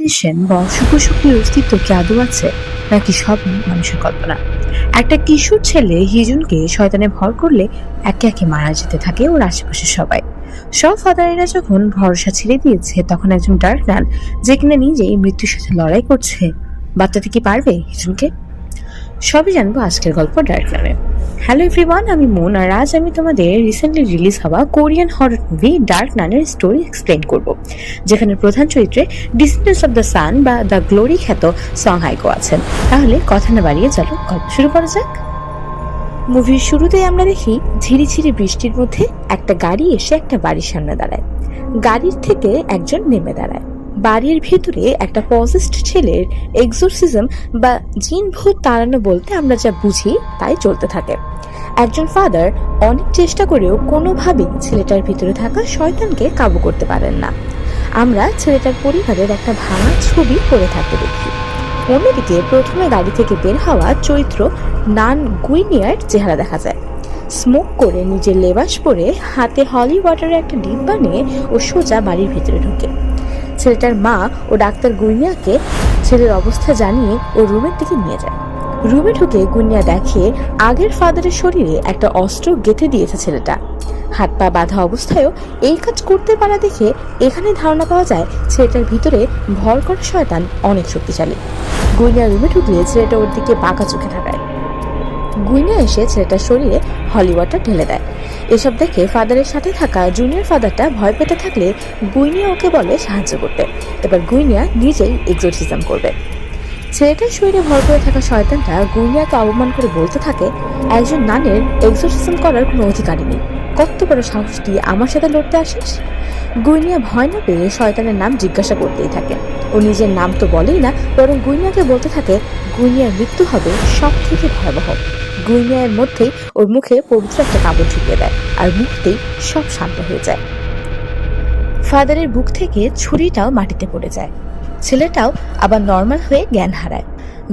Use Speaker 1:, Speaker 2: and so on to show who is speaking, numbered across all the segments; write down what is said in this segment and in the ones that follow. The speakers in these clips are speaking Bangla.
Speaker 1: ম্যানিফেস্টেশন বা অশুভ শক্তির অস্তিত্ব কি আদৌ আছে? নাকি সব মানুষের কল্পনা? একটা কিশোর ছেলে হিজুনকে শয়তানে ভর করলে একে একে মারা যেতে থাকে ওর আশেপাশের সবাই। সব ফাদারেরা যখন ভরসা ছেড়ে দিয়েছে, তখন একজন ডার্ক নান যে কিনা নিজেই মৃত্যুর সাথে লড়াই করছে। বাচ্চাটি কি পারবে হিজুনকে? সবই জানব আজকের গল্প ডার্ক নামে হ্যালো এভরিওয়ান আমি মুন আর আজ আমি তোমাদের রিসেন্টলি রিলিজ হওয়া কোরিয়ান হরর মুভি ডার্ক নানের স্টোরি এক্সপ্লেন করব, যেখানে প্রধান চরিত্রে ডিসেন্ডেন্টস অফ দ্য সান বা দ্য গ্লোরি খ্যাত সং হাইকো আছেন। তাহলে কথা না বাড়িয়ে চলো গল্প শুরু করা যাক। মুভির শুরুতেই আমরা দেখি ঝিরিঝিরি বৃষ্টির মধ্যে একটা গাড়ি এসে একটা বাড়ির সামনে দাঁড়ায়। গাড়ির থেকে একজন নেমে দাঁড়ায়। বাড়ির ভিতরে একটা পজিস্ট ছেলের এক্সোরসিজম বা জিন ভূত তাড়ানো বলতে আমরা যা বুঝি তাই চলতে থাকে। একজন ফাদার অনেক চেষ্টা করেও কোনোভাবেই ছেলেটার ভিতরে থাকা শয়তানকে কাবু করতে পারেন না। আমরা ছেলেটার পরিবারের একটা ভাঙা ছবি পড়ে থাকতে দেখি। অন্যদিকে প্রথমে গাড়ি থেকে বের হওয়া চৈত্র নান গুইনিয়ার চেহারা দেখা যায়। স্মোক করে নিজের লেবাস পরে হাতে হলি ওয়াটারের একটা ডিব্বা নিয়ে ও সোজা বাড়ির ভিতরে ঢুকে। ছেলেটার মা ও ডাক্তার গুইনিয়াকে ছেলের অবস্থা জানিয়ে ও রুমের দিকে নিয়ে যায়। রুমে ঢুকে গুনিয়া দেখে আগের ফাদারের শরীরে একটা অস্ত্র গেঁথে দিয়েছে ছেলেটা। হাত পা বাঁধা অবস্থায়ও এই কাজ করতে পারা দেখে এখানে ধারণা পাওয়া যায় ছেলেটার ভিতরে ভর করা শয়তান অনেক শক্তিশালী। গুইনিয়া রুমে ঢুকলে ছেলেটা ওর দিকে বাঁকা চোখে থাকায় গুইনিয়া এসে ছেলেটার শরীরে হলি ওয়াটার ঢেলে দেয়। এসব দেখে ফাদারের সাথে থাকা জুনিয়র ফাদারটা ভয় পেতে থাকলে গুইনিয়া ওকে বলে সাহায্য করতে। এবার গুইনিয়া নিজেই এক্সোরসিজম করবে। ছেলেটার শরীরে ভর করে থাকা শয়তানটা গুইনিয়াকে অবমান করে বলতে থাকে, একজন নানের এক্সোরসিজম করার কোনো অধিকারই নেই। কত বড় সাহস দিয়ে আমার সাথে লড়তে আসিস? গুইনিয়া ভয় না পেয়ে শয়তানের নাম জিজ্ঞাসা করতেই থাকে। ও নিজের নাম তো বলেই না, বরং গুইনিয়াকে বলতে থাকে, গুইনিয়ার মৃত্যু হবে সব থেকে ভয়াবহ। গুইনিয়ার মধ্যেই ওর মুখে পবিত্র একটা কাপড় ঢুকিয়ে দেয় আর মুহূর্তেই সব শান্ত হয়ে যায়। ফাদারের বুক থেকে ছুরিটাও মাটিতে পড়ে যায়। ছেলেটাও আবার নর্মাল হয়ে জ্ঞান হারায়।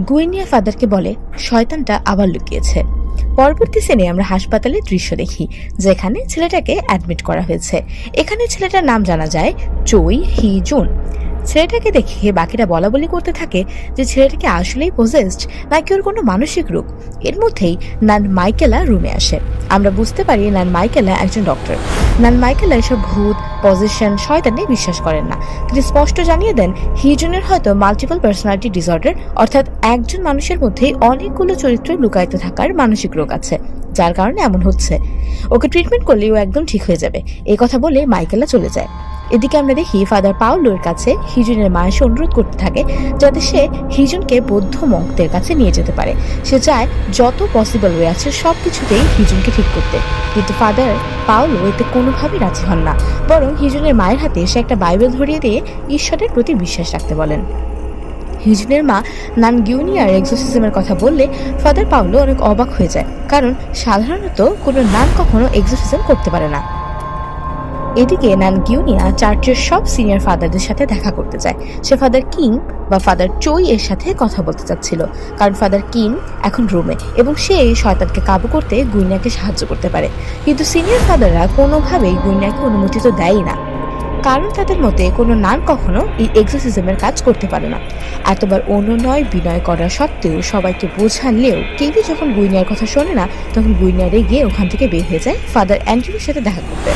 Speaker 1: গুইনিয়া ফাদারকে বলে, শয়তানটা আবার লুকিয়েছে। পরবর্তী সিনে আমরা হাসপাতালের দৃশ্য দেখি, যেখানে ছেলেটাকে অ্যাডমিট করা হয়েছে। এখানে ছেলেটার নাম জানা যায় চই হি জুন। ছেলেটাকে দেখে বাকিরা বলা বলি করতে থাকে যে ছেলেটাকে আসলেই পজেসড নাকি ওর কোনো মানসিক রোগ। এর মধ্যেই নান মাইকেলা রুমে আসে। আমরা বুঝতে পারি নান মাইকেলা একজন ডক্টর নান মাইকেলা এসব ভূত পজিশন শয়তানে বিশ্বাস করেন না। তিনি স্পষ্ট জানিয়ে দেন হিজনের হয়তো মাল্টিপল পার্সোনালিটি ডিসঅর্ডার অর্থাৎ একজন মানুষের মধ্যেই অনেকগুলো চরিত্র লুকায়িত থাকার মানসিক রোগ আছে, যার কারণে এমন হচ্ছে। ওকে ট্রিটমেন্ট করলেই ও একদম ঠিক হয়ে যাবে। এই কথা বলে মাইকেলা চলে যায়। এদিকে আমরা দেখি ফাদার পাউলোর কাছে হিজুনের মা এসে অনুরোধ করতে থাকে যাতে সে হিজুনকে বৌদ্ধ মঙ্কদের কাছে নিয়ে যেতে পারে। সে চায় যত পসিবল ওয়ে আছে সব কিছুতেই হিজুনকে ঠিক করতে। কিন্তু ফাদার পাউলো এতে কোনোভাবেই রাজি হন না। বরং হিজুনের মায়ের হাতে সে একটা বাইবেল ধরিয়ে দিয়ে ঈশ্বরের প্রতি বিশ্বাস রাখতে বলেন। হিজুনের মা নান গিউনিয়ার এক্সোসিজমের কথা বললে ফাদার পাউলো অনেক অবাক হয়ে যায়। কারণ সাধারণত কোনো নান কখনো এক্সোসিজম করতে পারে না। এদিকে নান গিউনিয়া চার্চের সব সিনিয়র ফাদারদের সাথে দেখা করতে চায় সে ফাদার কিং বা ফাদার চই এর সাথে কথা বলতে চাচ্ছিল, কারণ ফাদার কিং এখন রুমে এবং সে শয়তানকে কাবু করতে গুইনিয়াকে সাহায্য করতে পারে। কিন্তু সিনিয়র ফাদাররা কোনোভাবেই গুইনিয়াকে অনুমতি তো দেয়ই না। কারণ তাদের মতে কোনো নান কখনো এই এক্সোসিজমের কাজ করতে পারে না। এতবার অনুনয় বিনয় করা সত্ত্বেও সবাইকে বোঝালেও কেউই যখন গুইনিয়ার কথা শোনে না, তখন গুইনিয়া গিয়ে ওখান থেকে বের হয়ে যায় ফাদার অ্যান্ড্রিউর সাথে দেখা করতে।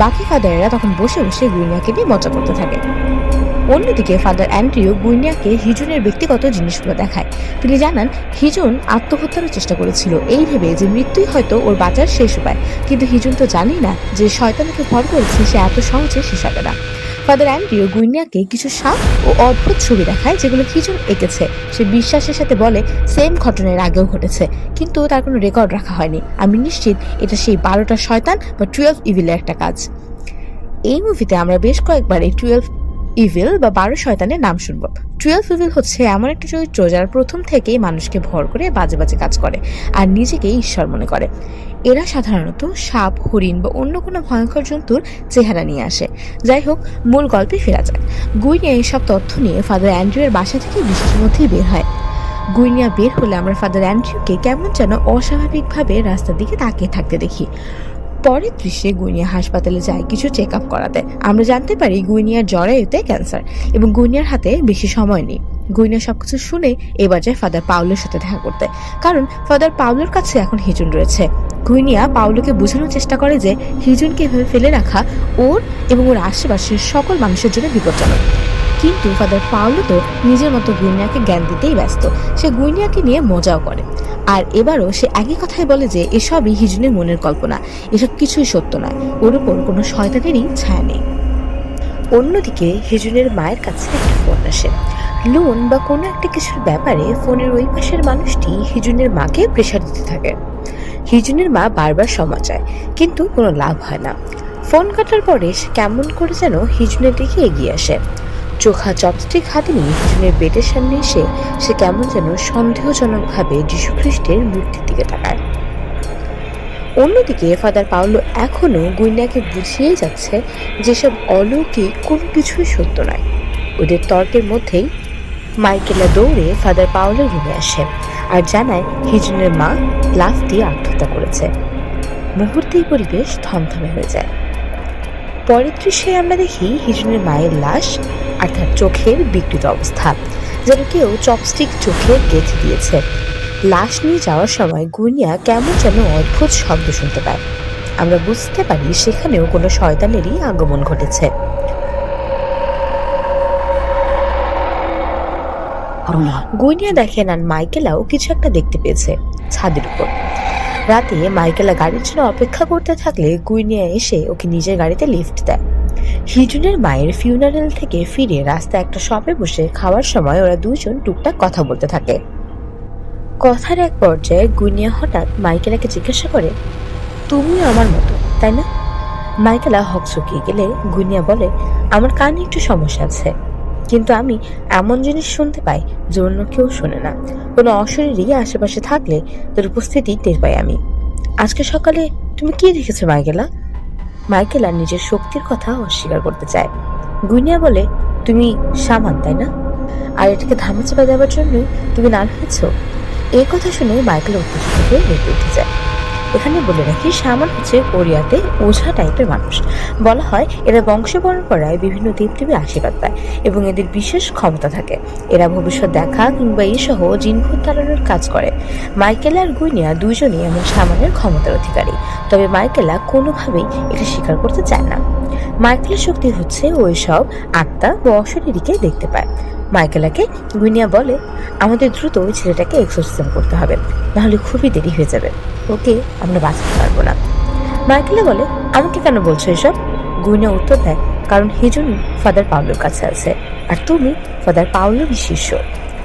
Speaker 1: বাকি ফাদারেরা তখন বসে বসে গুইনিয়াকে নিয়ে মজা করতে থাকে। অন্যদিকে ফাদার অ্যান্ড্রিও গুইনিয়াকে হিজুনের ব্যক্তিগত জিনিসগুলো দেখায়। তিনি জানান, হিজুন আত্মহত্যারও চেষ্টা করেছিল। এই ভেবে যে মৃত্যুই হয়তো ওর বাঁচার শেষ উপায়। কিন্তু হিজুন তো জানেই না যে শয়তানকে ভর করেছে সে এত সহজে শেষ হবে না। ফাদার অ্যান্ড্রিও গুইনিয়াকে কিছু সাপ ও অদ্ভুত ছবি দেখায় যেগুলো হিজুন এঁকেছে। সে বিশ্বাসের সাথে বলে সেম ঘটনার আগেও ঘটেছে, কিন্তু তার কোনো রেকর্ড রাখা হয়নি। আমি নিশ্চিত এটা সেই বারোটা শয়তান বা টুয়েলভ ইভিলের একটা কাজ। এই মুভিতে আমরা বেশ কয়েকবার এই টুয়েলভ ইভিল বা বারো শয়তানের নাম শুনব। টুয়েলভ ইভিল হচ্ছে এমন একটা চরিত্র যারা প্রথম থেকেই মানুষকে ভর করে বাজে বাজে কাজ করে আর নিজেকেই ঈশ্বর মনে করে। এরা সাধারণত সাপ, হরিণ বা অন্য কোনো ভয়ঙ্কর জন্তুর চেহারা নিয়ে আসে। যাই হোক, মূল গল্পে ফেরা যায় গুইনিয়া এইসব তথ্য নিয়ে ফাদার অ্যান্ড্রিউয়ের বাসা থেকে বৃষ্টির মধ্যেই বের হয়। গুইনিয়া বের হলে আমরা ফাদার অ্যান্ড্রিউকে কেমন যেন অস্বাভাবিকভাবে রাস্তার দিকে তাকিয়ে থাকতে দেখি। পরের দৃশ্যে গুইনিয়া হাসপাতালে যায় কিছু চেক আপ করাতে। আমরা জানতে পারি গুইনিয়ার জরায়ুতে ক্যান্সার এবং গুইনিয়ার হাতে বেশি সময় নেই। গুইনিয়া সবকিছু শুনে এবার যায় ফাদার পাউলোর সাথে দেখা করতে। কারণ ফাদার পাউলোর কাছে এখন হিজুন রয়েছে। গুইনিয়া পাউলোকে বোঝানোর চেষ্টা করে যে হিজুনকে এভাবে ফেলে রাখা ওর এবং ওর আশেপাশের সকল মানুষের জন্য বিপজ্জনক। কিন্তু ফাদার পাওলো তো নিজের মতো গুইনিয়াকে জ্ঞান দিতেই ব্যস্ত। সে গুইনিয়াকে নিয়ে মজাও করে। আর এবারও সে একই কথাই বলে যে, এসবই হিজুনের মনের কল্পনা। এসব কিছুই সত্য নয়। ওর উপর কোনো শয়তানেরই ছায়া নেই। অন্যদিকে হিজুনের মায়ের কাছে একটা ফোন আসে। লোন বা কোনো একটা কিছুর ব্যাপারে ফোনের ওই পাশের মানুষটি হিজুনের মাকে প্রেশার দিতে থাকে। হিজুনের মা বারবার সময় চায়, কিন্তু কোনো লাভ হয় না। ফোন কাটার পরে সে কেমন করে যেন হিজুনের দিকে এগিয়ে আসে। চোখা চপস্টিক হাতে নিয়ে হিজুনের বেডের সামনে এসে সে কেমন যেন সন্দেহজনকভাবে যীশু খ্রিস্টের মূর্তির দিকে তাকায়। অন্যদিকে ফাদার পাওলো এখনও গুইনাকে বুঝিয়ে যাচ্ছে যেসব অলৌকিক কোনো কিছুই সত্য নয়। ওদের তর্কের মধ্যেই মাইকেলা দৌড়ে ফাদার পাউলোর রুমে আসে আর জানায় হিজুনের মা লাফ দিয়ে আত্মহত্যা করেছে। মুহূর্তেই পরিবেশ থমথমে হয়ে যায়। পরের দৃশ্যে আমরা দেখি হিজুনের মায়ের লাশ আর তার চোখের বিকৃত অবস্থা যেন কেউ চপস্টিক চোখে গেঁথে দিয়েছে। লাশ নিয়ে যাওয়ার সময় গুনিয়া কেমন যেন অদ্ভুত শব্দ শুনতে পায়। আমরা বুঝতে পারি সেখানেও কোনো শয়তানেরই আগমন ঘটেছে। গুইনিয়া দেখেন আর মাইকেলাও কিছু একটা দেখতে পেয়েছে ছাদের উপর। রাতে মাইকেলা গাড়ির জন্য অপেক্ষা করতে থাকলে গুইনিয়া এসে ওকে নিজের গাড়িতে লিফট দেয়। হিজুনের মায়ের ফিউনারেল থেকে ফিরে রাস্তায় একটা শপে বসে খাওয়ার সময় ওরা দুজন টুকটাক কথা বলতে থাকে। কথার এক পর্যায়ে গুইনিয়া হঠাৎ মাইকেলাকে জিজ্ঞাসা করে তুমিও আমার মতো, তাই না? মাইকেলা হকচকিয়ে গেলে গুনিয়া বলে, আমার কানে একটু সমস্যা আছে। কিন্তু আমি এমন জিনিস শুনতে পাই যে অন্য কেউ শোনে না। কোনো অশরীরই আশেপাশে থাকলে তার উপস্থিতি টের পাই আমি। আজকে সকালে তুমি কি দেখেছ, মাইকেলা? মাইকেলা নিজের শক্তির কথা অস্বীকার করতে চায়। গুইনিয়া বলে, তুমি সামান তাই না? আর এটাকে ধামাচাপা দেওয়ার জন্যই তুমি নান হয়েছো? এই কথা শুনে মাইকেল উত্তেজিত হয়ে উঠে যায়। এখানে বলে রাখি, সামান হচ্ছে কোরিয়াতে ওঝা টাইপের মানুষ। বলা হয়, এরা বংশ পরম্পরায় বিভিন্ন দেবদেবীর আশীর্বাদ পায় এবং এদের বিশেষ ক্ষমতা থাকে। এরা ভবিষ্যৎ দেখা কিংবা এই সহ জিনভূত তাড়ানোর কাজ করে। মাইকেল আর গুইনিয়া দুজনই এমন সামানের ক্ষমতার অধিকারী। তবে মাইকেলা কোনোভাবেই এটা স্বীকার করতে চায় না। মাইকেলের শক্তি হচ্ছে ওই সব আত্মা ও অশরীরীকে দেখতে পায়। মাইকেলাকে গুইনিয়া বলে, আমাদের দ্রুত ওই ছেলেটাকে এক্সোসিজম করতে হবে, নাহলে খুবই দেরি হয়ে যাবে। ওকে আমরা বাঁচাতে পারব না। মাইকেলা বলে, আমাকে কেন বলছো এসব? গুইনিয়া উত্তর দেয়, কারণ হিজুন ফাদার পাউলোর কাছে আছে, আর তুমি ফাদার পাউলোরই শিষ্য।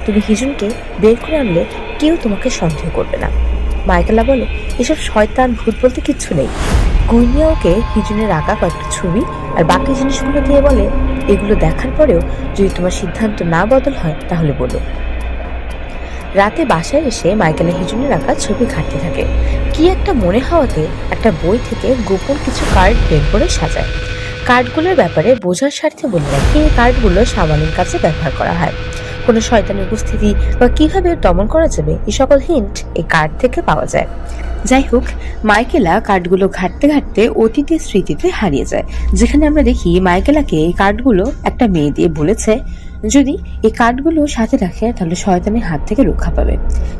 Speaker 1: তুমি হিজুনকে বের করে আনলে কেউ তোমাকে সন্দেহ করবে না। মাইকেলা বলে, এসব শয়তান ভূত বলতে কিচ্ছু নেই। গুইনিয়া ওকে হিজুনের আঁকা কয়েকটা ছবি আর বাকি জিনিসগুলো দিয়ে বলে এগুলো দেখার পরেও যদি তোমার সিদ্ধান্ত না বদল হয়, তাহলে বলো। রাতে বাসায় এসে মাইকেলের হিজুনের আঁকা ছবি ঘাটতে থাকে। কি একটা মনে হওয়াতে একটা বই থেকে গোপন কিছু কার্ড বের করে সাজায়। কার্ডগুলোর ব্যাপারে বোঝার স্বার্থে বলে রাখি এই কার্ডগুলো সামানের কাছে ব্যবহার করা হয়। কোনো শয়তানের উপস্থিতি বা কীভাবে দমন করা যাবে এই সকল হিন্ট এই কার্ড থেকে পাওয়া যায়। যাই হোক, মাইকেলা কার্ডগুলো ঘাটতে ঘাটতে অতীতের স্মৃতিতে হারিয়ে যায়। যেখানে আমরা দেখি মাইকেলাকে এই কার্ডগুলো একটা মেয়ে দিয়ে বলেছে, যদি এই কার্ডগুলো সাথে রাখে, তাহলে শয়তানের হাত থেকে রক্ষা পাবে।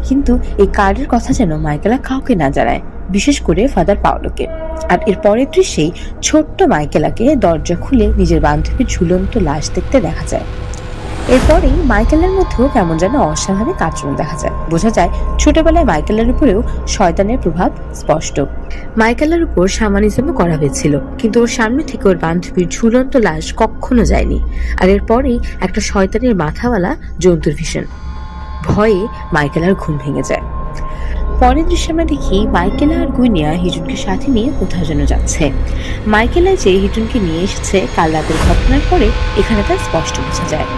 Speaker 1: কিন্তু এই কার্ডের কথা যেন মাইকেলা কাউকে না জানায়, বিশেষ করে ফাদার পাওলোকে। আর এর পরের দৃশ্যেই ছোট্ট মাইকেলাকে দরজা খুলে নিজের বান্ধবীর ঝুলন্ত লাশ দেখতে দেখা যায়। এরপরেই মাইকেলের মধ্যেও কেমন যেন অস্বাভাবিক আচরণ দেখা যায়। বোঝা যায় ছোটবেলায় মাইকেলের উপরেও শয়তানের প্রভাব স্পষ্ট। মাইকেলের উপর সামানিজমও করা হয়েছিল, কিন্তু ওর সামনে থেকে ওর বান্ধবীর ঝুলন্ত লাশ কখনো যায়নি। আর এরপরেই একটা শয়তানের মাথাওয়ালা জন্তুর ভীষণ। ভয়ে মাইকেলার ঘুম ভেঙে যায়। পরের দৃশ্যে আমরা দেখি মাইকেলা আর গুইনিয়া হিজুনকে সাথে নিয়ে কোথাও যেন যাচ্ছে। মাইকেলা যে হিজুনকে নিয়ে এসেছে কাল রাতের ঘটনার পরে এখানে তা স্পষ্ট বোঝা যায়।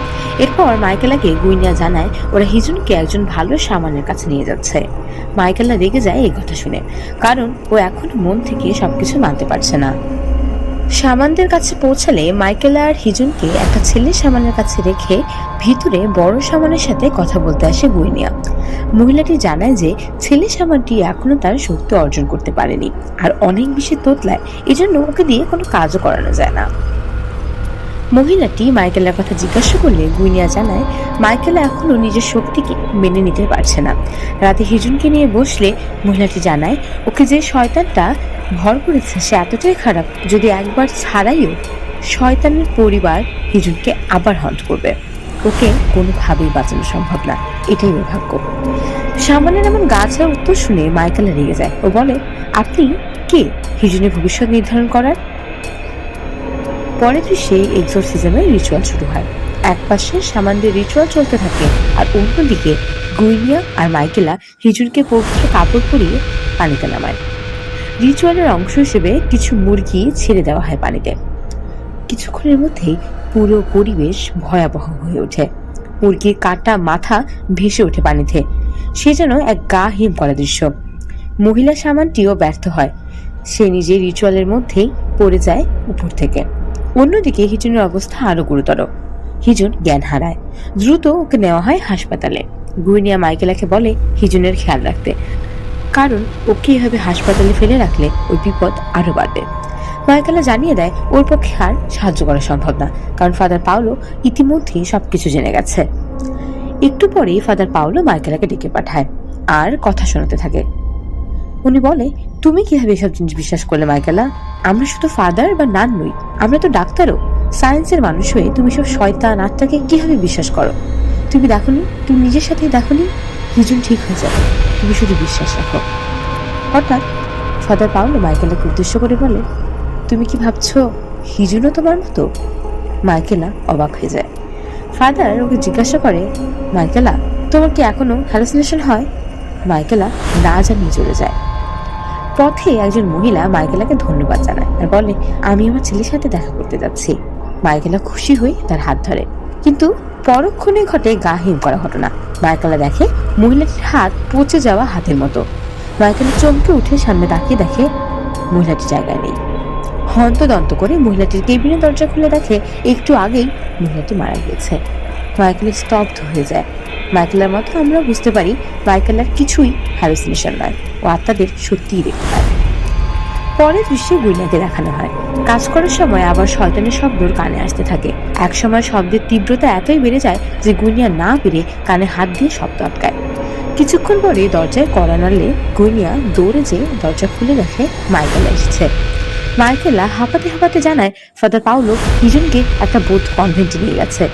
Speaker 1: এরপর মাইকেলাকে গুইনিয়া জানায় ওরা হিজুনকে একজন ভালো সামানের কাছে নিয়ে যাচ্ছে। মাইকেলা রেগে যায় এই কথা শুনে, কারণ ও এখন মন থেকে সবকিছু মানতে পারছে না। সামানদের কাছে পৌঁছালে মাইকেল আর হিজুনকে একটা ছেলে সামানের কাছে রেখে ভিতরে বড় সামানের সাথে কথা বলতে আসে গুইনিয়া। মহিলাটি জানায় যে ছেলে সামানটি এখনও তার শক্তি অর্জন করতে পারেনি, আর অনেক বেশি তোতলায় এজন্য ওকে দিয়ে কোনো কাজও করানো যায় না। মহিলাটি মাইকেলের কথা জিজ্ঞাসা করলে গুইনিয়া জানায়, মাইকেল এখনও নিজের শক্তিকে মেনে নিতে পারছে না। রাতে হিজুনকে নিয়ে বসলে মহিলাটি জানায়, ওকে যে শয়তানটা ভর করেছে সে এতটাই খারাপ, যদি একবার ছাড়াইও শয়তানের পরিবার হিজুনকে আবার হন্ট করবে। ওকে কোনোভাবেই বাঁচানো সম্ভব না। এটাই ওর ভাগ্য। সামানের এমন গাছের উত্তর শুনে মাইকেল রেগে যায় ও বলে, আপনি কে হিজুনের ভবিষ্যৎ নির্ধারণ করার? পরের দৃশ্যে এক্সোরসিজমের রিচুয়াল শুরু হয়। এক পাশে সামানদের রিচুয়াল চলতে থাকে আর অন্যদিকে গুইনিয়া আর মাইকেলা হিজুরকে পবিত্র কাপড় পরিয়ে পানিতে নামায়। রিচুয়ালের অংশ হিসেবে কিছু মুরগি ছেড়ে দেওয়া হয় পানিতে। কিছুক্ষণের মধ্যেই পুরো পরিবেশ ভয়াবহ হয়ে ওঠে। মুরগির কাটা মাথা ভেসে ওঠে পানিতে। সে যেন এক গা হিম করা দৃশ্য। মহিলা সামানটিও ব্যর্থ হয়। সে নিজে রিচুয়ালের মধ্যেই পড়ে যায় উপর থেকে। অন্যদিকে হিজুনের অবস্থা আরও গুরুতর। হিজুন জ্ঞান হারায়। দ্রুত ওকে নেওয়া হয় হাসপাতালে। গুইনিয়া মাইকেলাকে বলে হিজুনের খেয়াল রাখতে। কারণ ওকে এভাবে হাসপাতালে ফেলে রাখলে ওই বিপদ আরও বাড়বে। মাইকেলা জানিয়ে দেয়, ওর পক্ষে আর সাহায্য করা সম্ভব না। কারণ ফাদার পাওলো ইতিমধ্যেই সবকিছু জেনে গেছে। একটু পরেই ফাদার পাওলো মাইকেলাকে ডেকে পাঠায়। আর কথা শোনাতে থাকে। উনি বলে, তুমি কীভাবে এসব জিনিস বিশ্বাস করলে, মাইকেলা? আমরা শুধু ফাদার বা নান নই, আমরা তো ডাক্তারও। সায়েন্সের মানুষ হয়ে তুমি সব শয়তান আত্মাকে কীভাবে বিশ্বাস করো? তুমি দেখোনি? তুমি নিজের সাথেই দেখোনি? হিজুন ঠিক হয়ে যাবে। তুমি শুধু বিশ্বাস রাখো। হঠাৎ ফাদার পাউলো মাইকেলাকে উদ্দেশ্য করে বলে, তুমি কি ভাবছ হিজুনও তোমার মতো? মাইকেলা অবাক হয়ে যায়। ফাদার ওকে জিজ্ঞাসা করে, মাইকেলা, তোমার কি এখনও হ্যালুসিনেশন হয়? মাইকেলা না জানিয়ে চলে যায়। পথে একজন মহিলা মাইকেলাকে ধন্যবাদ জানায় আর বলে, আমি আমার ছেলের সাথে দেখা করতে যাচ্ছি। মাইকেলা খুশি হয়ে তার হাত ধরে। কিন্তু পরক্ষণে ঘটে গা হিম করা ঘটনা। মাইকেলা দেখে মহিলাটির হাত পচে যাওয়া হাতের মতো। মাইকেলা চমকে উঠে সামনে তাকিয়ে দেখে মহিলাটি জায়গায় নেই। হন্তদন্ত করে মহিলাটির কেবিনের দরজা খুলে দেখে একটু আগেই মহিলাটি মারা গিয়েছে। মাইকেলের স্তব্ধ হয়ে যায়। মাইকেলের মতো আমরা বুঝতে পারি মাইকেলের কিছুই হ্যালুসিনেশন নয়, ও আত্মাদের সত্যিই দেখতে পায়। পরের দৃশ্যে গুইনাকে দেখানো হয়। কাজ করার সময় আবার শয়তানের শব্দ ওর কানে আসতে থাকে। এক সময় শব্দের তীব্রতা এতই বেড়ে যায় যে গুইনিয়া না পেরে কানে হাত দিয়ে শব্দ আটকায়। কিছুক্ষণ পরে দরজায় কড়া নাড়লে গুইনিয়া দৌড়ে যেয়ে দরজা খুলে দেখে মাইকেল এসেছে। মাইকেলা হাঁপাতে হাঁপাতে জানায়, ফাদার পাউলো হিজনকে একটা বোধ কনভেন্টে নিয়ে গেছে।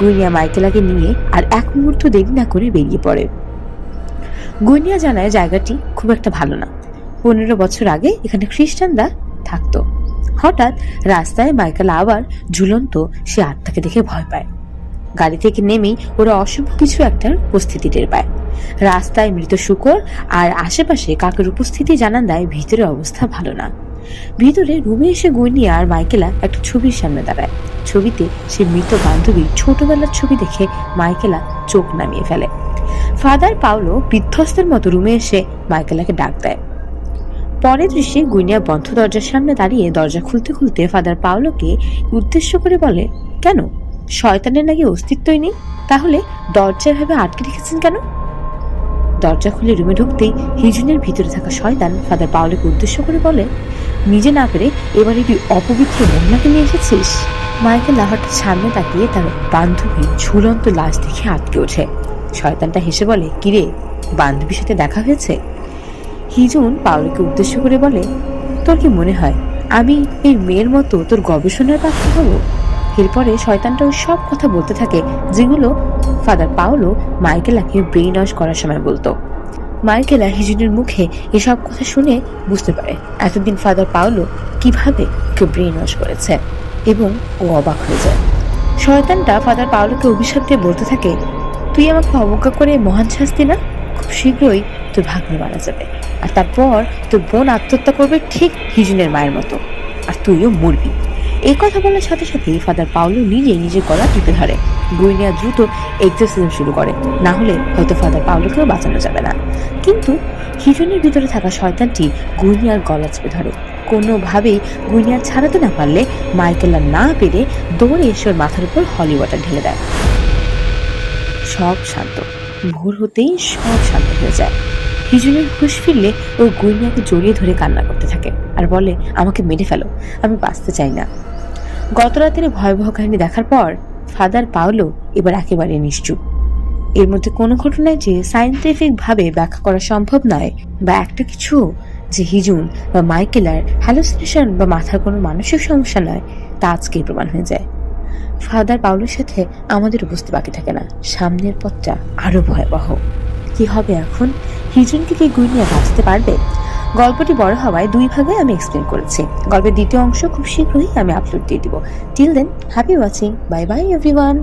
Speaker 1: গুইনিয়া মাইকেলাকে নিয়ে আর এক মুহূর্ত দেরি না করে বেরিয়ে পড়ে। গুইনিয়া জানায় জায়গাটি খুব একটা ভালো না। পনেরো বছর আগে এখানে খ্রিস্টানরা থাকতো। হঠাৎ রাস্তায় মাইকেল আবার ঝুলন্ত সে আত্মাকে দেখে ভয় পায়। গাড়ি থেকে নেমেই ওরা অশুভ কিছু একটার উপস্থিতি টের পায়। রাস্তায় মৃত শুকর আর আশেপাশে কাকের উপস্থিতি জানান দেয় ভিতরে অবস্থা ভালো না। ভিতরে রুমে এসে গুইনিয়া আর মাইকেলা একটা ছবির সামনে দাঁড়ায়। ছবিতে সে মৃত বান্ধবীর ছোটবেলার ছবি দেখে মাইকেলা চোখ নামিয়ে ফেলে। ফাদার পাওলো বিধ্বস্তের মতো রুমে এসে মাইকেলাকে ডাক দেয়। পরের দৃশ্যে গুইনিয়া বন্ধ দরজার সামনে দাঁড়িয়ে দরজা খুলতে খুলতে ফাদার পাওলোকে উদ্দেশ্য করে বলে, কেন? শয়তানের নাকি অস্তিত্বই নেই? তাহলে দরজা এভাবে আটকে রেখেছেন কেন? দরজা খুলে রুমে ঢুকতেই হিজুনের ভিতরে থাকা শয়তান ফাদার পাউলোকে উদ্দেশ্য করে বলে, নিজে না পেরে এবারে তুই অপবিত্র মহিলাকে নিয়ে এসেছিস? মাইকেল হঠাৎ সামনে তাকিয়ে তার বান্ধবী ঝুলন্ত লাশ দেখে আটকে ওঠে। শয়তানটা হেসে বলে কিরে বান্ধবীর সাথে দেখা হয়েছে? হিজুন পাউলোকে উদ্দেশ্য করে বলে, তোর কি মনে হয় আমি এই মেয়ের মতো তোর গবেষণার পাত্র হব? এরপরে শয়তানটা ওই সব কথা বলতে থাকে যেগুলো ফাদার পাওলো মাইকেলাকে ব্রেইন ওয়াশ করার সময় বলতো। মাইকেলা হিজুনের মুখে এসব কথা শুনে বুঝতে পারে এতদিন ফাদার পাওলো কীভাবে ওকে ব্রেইন ওয়াশ করেছে এবং ও অবাক হয়ে যায়। শয়তানটা ফাদার পাওলোকে অভিশাপ দিয়ে বলতে থাকে, তুই আমাকে অবজ্ঞা করে মহান শাস্তি না? খুব শীঘ্রই তোর ভাগ্য মারা যাবে। আর তারপর তোর বোন আত্মহত্যা করবে ঠিক হিজুনের মায়ের মতো। আর তুইও মরবি। এই কথা বলার সাথে সাথেই ফাদার পাওলো নিজেই নিজের গলা টিপে ধরে। গুইনিয়া দ্রুত এক্সারসাইজ শুরু করে। না হলে হয়তো ফাদার পাউলোকেও বাঁচানো যাবে না। কিন্তু হিজনের ভিতরে থাকা শয়তানটি গুইনিয়ার গলা চেপে ধরে। কোনোভাবেই গুইনিয়া ছাড়াতে না পারলে মাইকেল না পেরে দৌড়ে এসে মাথার উপর হলি ওয়াটার ঢেলে দেয়। সব শান্ত। ভোর হতেই সব শান্ত হয়ে যায়। হিজুনের হুঁশ ফিরলে ও গুইনিয়াকে জড়িয়ে ধরে কান্না করতে থাকে আর বলে, আমাকে মেরে ফেলো। আমি বাঁচতে চাই না। গত রাতের ভয়াবহ কাহিনী দেখার পর ফাদার পাওলো এবার একেবারে নিশ্চুপ। এর মধ্যে কোনো ঘটনায় যে সায়েন্টিফিক ভাবে ব্যাখ্যা করা সম্ভব নয়, বা একটা কিছু যে হিজুন বা মাইকেলার হ্যালোসিনেশন বা মাথার কোনো মানসিক সমস্যা নয়, তা আজকেই প্রমাণ হয়ে যায়। ফাদার পাউলোর সাথে আমাদের বুঝতে বাকি থাকে না। সামনের পথটা আরও ভয়াবহ। কি হবে এখন? হিজুনকে কি গুইনিয়া বাঁচতে পারবে? গল্পটি বড় হওয়ায় দুই ভাগে আমি এক্সপ্লেন করেছি। গল্পের দ্বিতীয় অংশ খুব শীঘ্রই আমি আপলোড দিয়ে দিব। Till then happy watching bye bye everyone